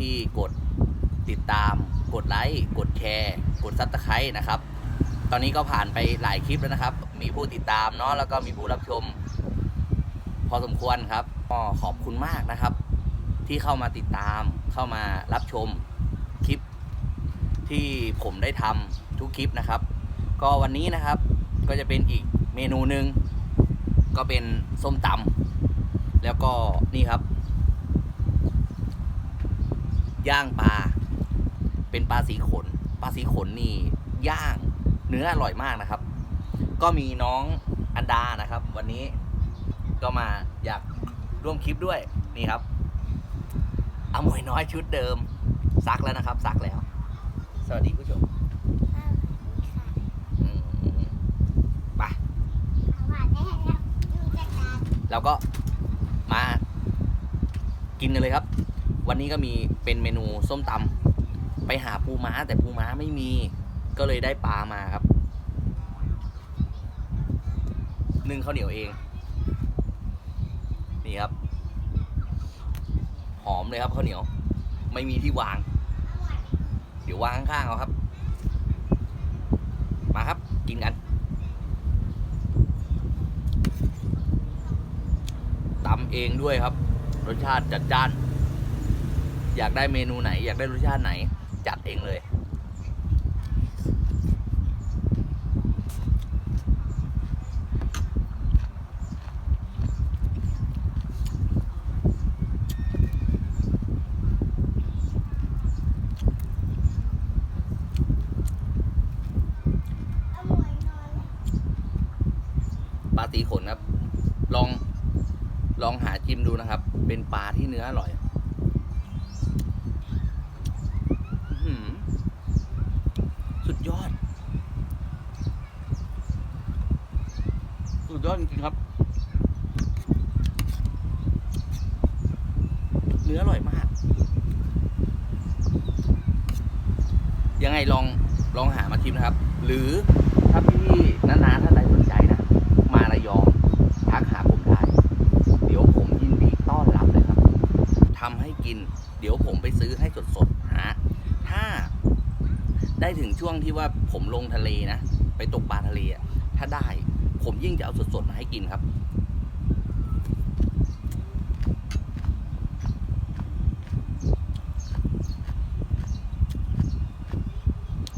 ที่กดติดตาม กดไลค์กดแชร์กดซับสไครต์นะครับ ตอนนี้ก็ผ่านไปหลายคลิปแล้วนะครับ มีผู้ติดตามเนาะแล้วก็มีผู้รับชม พอสมควรครับก็ขอบคุณมากนะครับ ที่เข้ามาติดตามเข้ามารับชมคลิปที่ผมได้ทำทุกคลิปนะครับ ก็วันนี้นะครับก็จะเป็นอีกเมนูหนึ่งก็เป็นส้มตำแล้วก็นี่ครับ ย่างปลา เป็นปลาสีขน ปลาสีขนนี่ย่างเนื้ออร่อยมากนะครับ ก็มีน้องอันดานะครับ วันนี้ก็มาอยากร่วมคลิปด้วยนี่ครับอมวยน้อยชุดเดิม ซักแล้วนะครับ ซักแล้ว สวัสดีผู้ชมอืมไปแล้วก็มากินกันเลยครับ วันนี้ก็มีเป็นเมนูส้มตำไปหาปูม้าแต่ปูม้าไม่มี ก็เลยได้ปลามาครับนึ่งข้าวเหนียวเอง นี่ครับ หอมเลยครับข้าวเหนียว ไม่มีที่วาง เดี๋ยววางข้างๆเอาครับ มาครับกินกันตำเองด้วยครับ รสชาติจัดจ้าน อยากได้เมนูไหน อยากได้รสชาติไหน จัดเองเลย ปลาตีขนครับ ลองลองหาจิ้มดูนะครับ เป็นปลาที่เนื้ออร่อยอื้อหือสุดยอด สุ ดยอดจริงครับ เนื้ออร่อยมาก ยังไงลองลองหามาชิมนะครับ หรือถ้าพี่นาๆท่านใดสนใจนะ มาระยองทักหาผมได้ เดี๋ยวผมยินดีต้อนรับเลยครับทำให้กิน เดี๋ยวผมไปซื้อให้สดๆฮะถ้าได้ถึงช่วงที่ว่าผมลงทะเลนะ ไปตกปลาทะเลอะถ้าได้ ผมยิ่งจะเอาสดๆมาให้กินครับ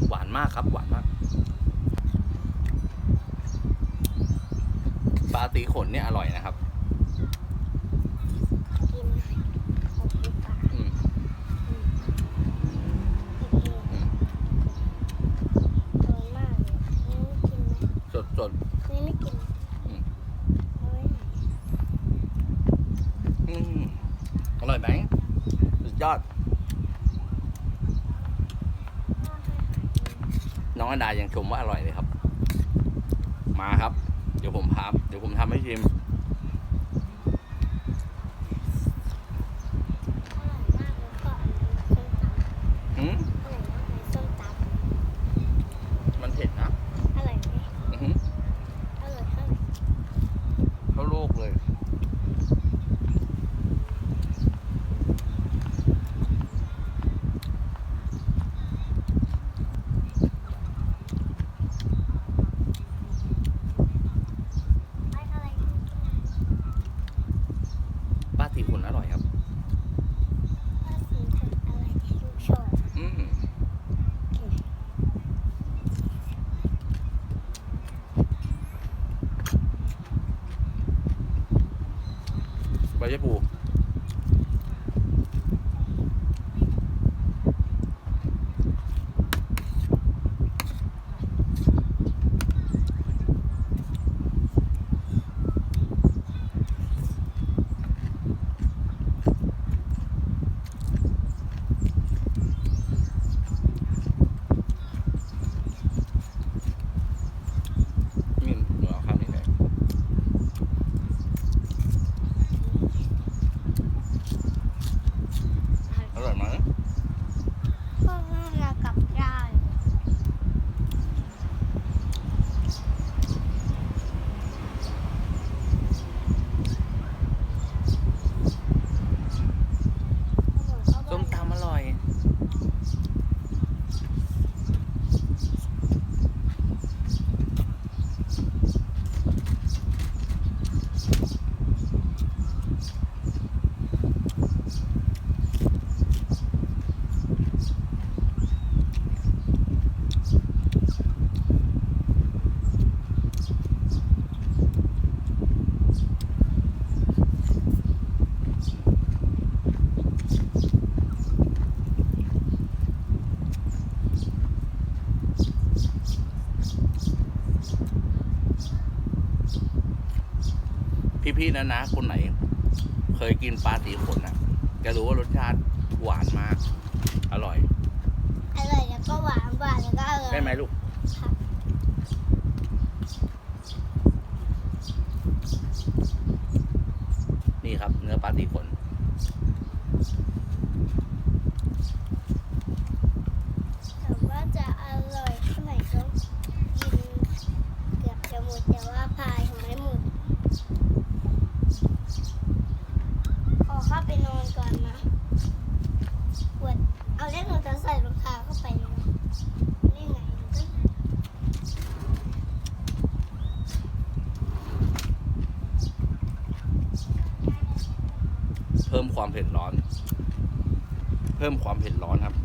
หวานมากครับหวานมากปลาตีขนเนี่ยอร่อยนะครับ อืมอืมสดสดอืมอร่อยไหมสุด ยอด น้องอดายังชมว่าอร่อยเลยครับ มาครับ เดี๋ยวผมพาเดี๋ยวผมทำให้ชิม อืมมันเผ็ดนะอือหือเข้าโลกเลย ป้าตีขุนอร่อยครับ อืม ใบยะปู พี่นะนะ คนไหน เคยกินปลาสีขนอะจะรู้ว่ารสชาติหวานมาก อร่อย อร่อยแล้วก็หวานหวานแล้วก็อร่อย ได้ไหมลูกิ่มความเผ็ดร้อน เพิ่มความเผ็ดร้อนครับ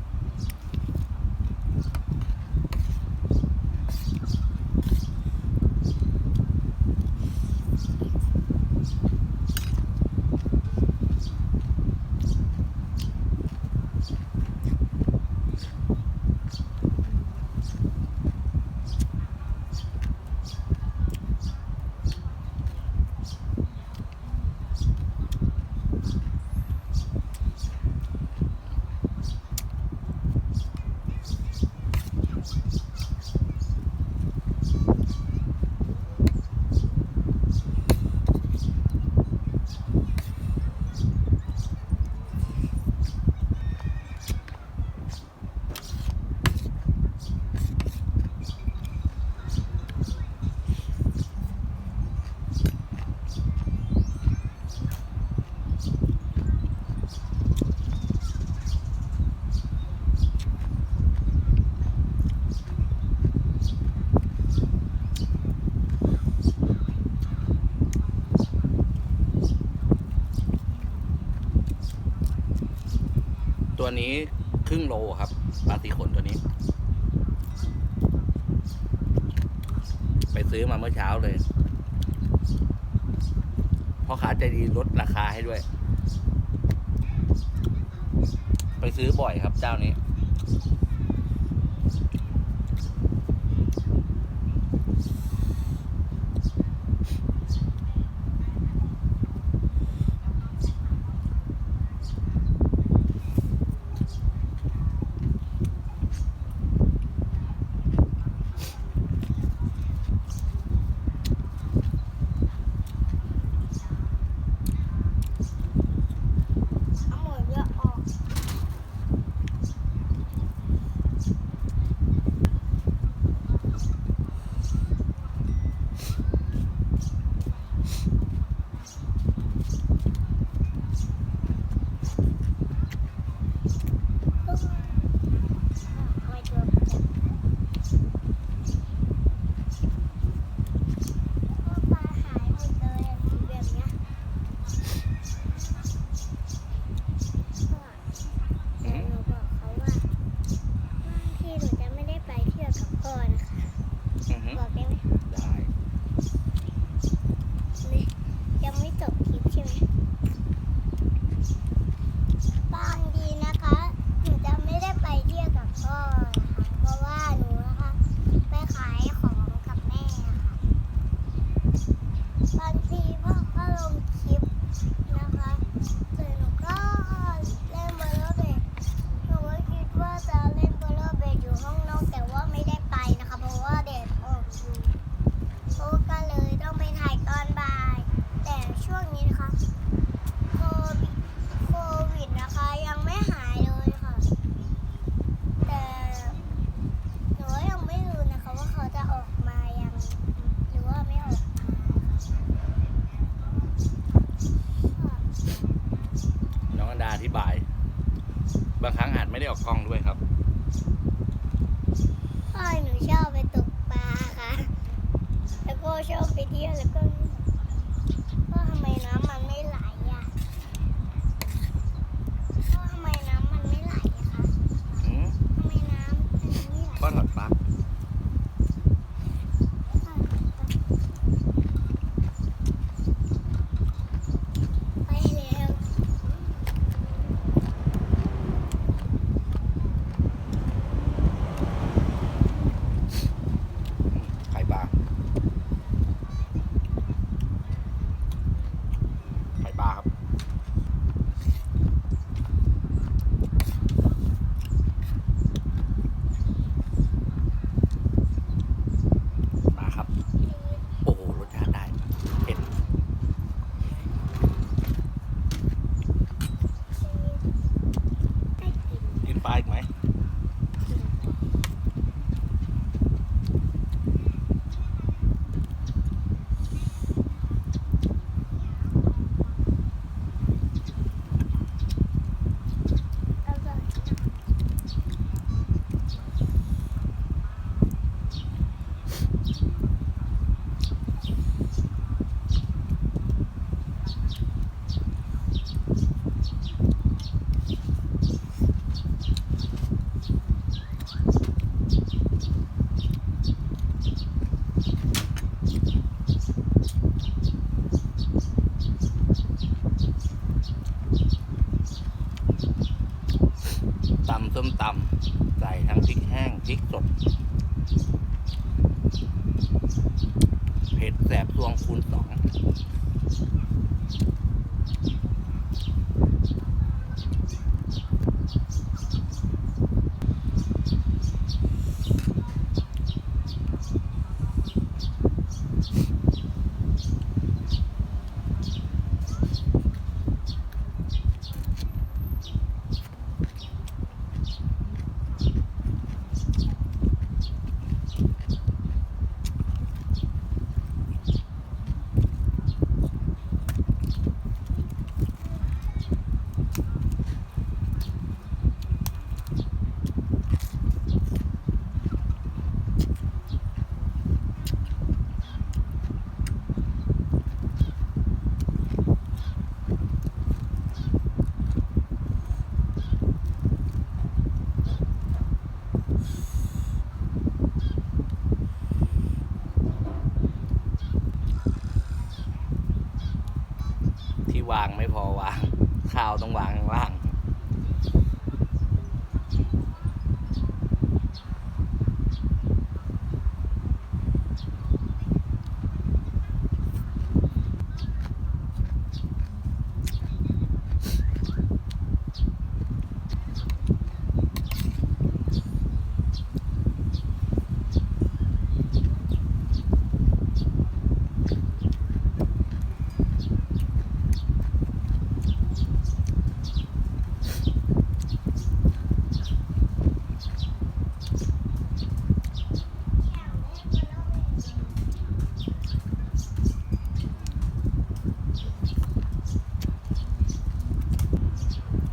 ี้ครึ่งโลครับปลาสีขนตัวนี้ ไปซื้อมาเมื่อเช้าเลยพ่อค้าใจดีลดราคาให้ด้วย ไปซื้อบ่อยครับเจ้านี้ ข้าวต้องวางข้างล่าง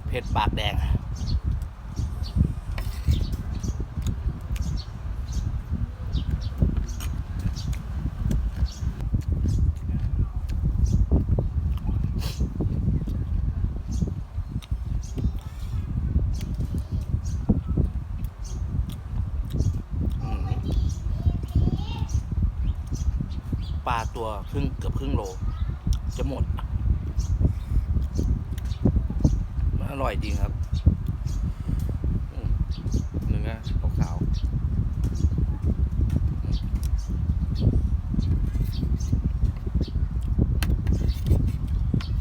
เผ็ดปากแดง อืมปลาตัวค รึ่งเกือบครึ่งโล จะหมด มันอร่อยจริงครับเนื้อขาวๆ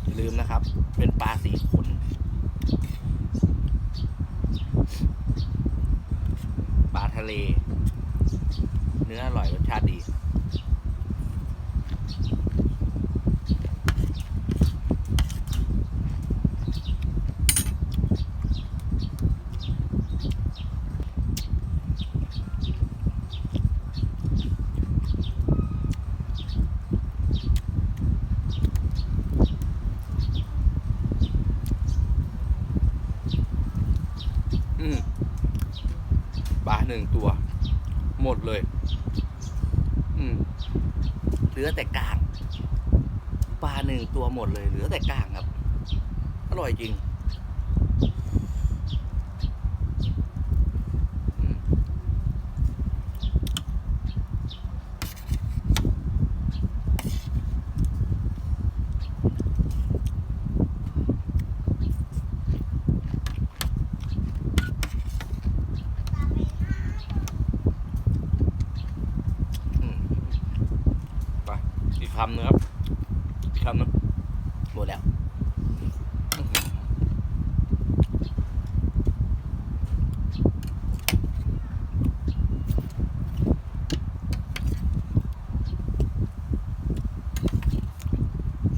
อย่าลืมนะครับ เป็นปลาสีขน ปลาทะเล เนื้ออร่อยรสชาติดี อืมปลาหนึ่งตัว หมดเลย อืมเหลือแต่กลาง ปลาหนึ่งตัวหมดเลย เหลือแต่กลางครับ อร่อยจริงอืม อืมไปอีก คำนะครับอีกคำนึงหมดแล้วอื้อหือ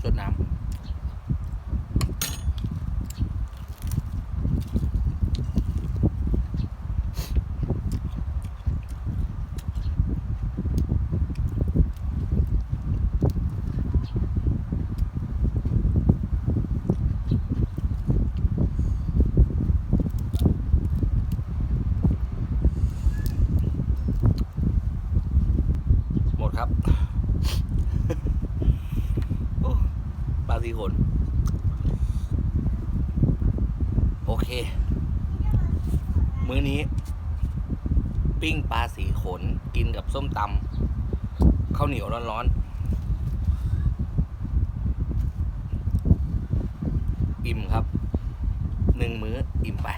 สดน้ำ โอเค มื้อนี้ ปิ้งปลาสีขน กินกับส้มตำข้าวเหนียวร้อนๆ อิ่มครับ หนึ่งมื้ออิ่มไป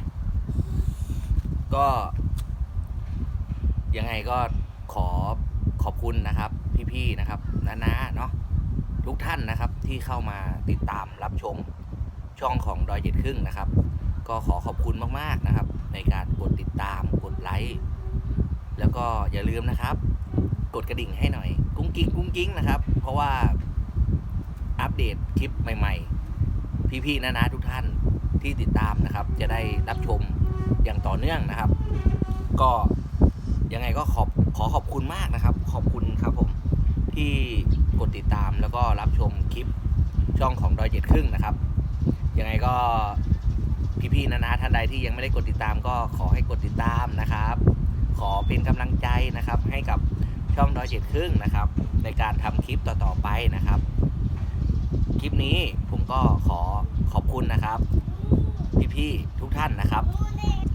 ก็ ยังไงก็ขอขอบคุณนะครับ พี่ๆนะครับน้าๆเนาะทุกท่านนะครับที่เข้ามาติดตามรับชมช่องของดอยเจ็ดครึ่งนะครับ ก็ขอขอบคุณมากๆนะครับ ในการกดติดตามกดไลค์แล้วก็อย่าลืมนะครับ กดกระดิ่งให้หน่อย กุ้งกิ้งกุ้งกิ้งนะครับ เพราะว่าอัปเดตคลิปใหม่ ๆ พี่ๆนะๆทุกท่านที่ติดตามนะครับ จะได้รับชมอย่างต่อเนื่องนะครับ ก็ยังไงก็ขอบขอขอบคุณมากนะครับ ขอบคุณครับผมที่กดติดตามแล้วก็รับชมคลิปช่องของดอยเจ็ดครึ่งนะครับยังไงก็พี่ๆนะนะท่านใดที่ยังไม่ได้กดติดตามก็ขอให้กดติดตามนะครับ ขอเป็นกำลังใจนะครับให้กับ ช่องดอยเจ็ดครึ่งนะครับ ในการทำคลิปต่อๆไปนะครับ คลิปนี้ผมก็ขอขอบคุณนะครับ พี่ๆทุกท่านนะครับขอบคุณครับผมสวัสดีครับ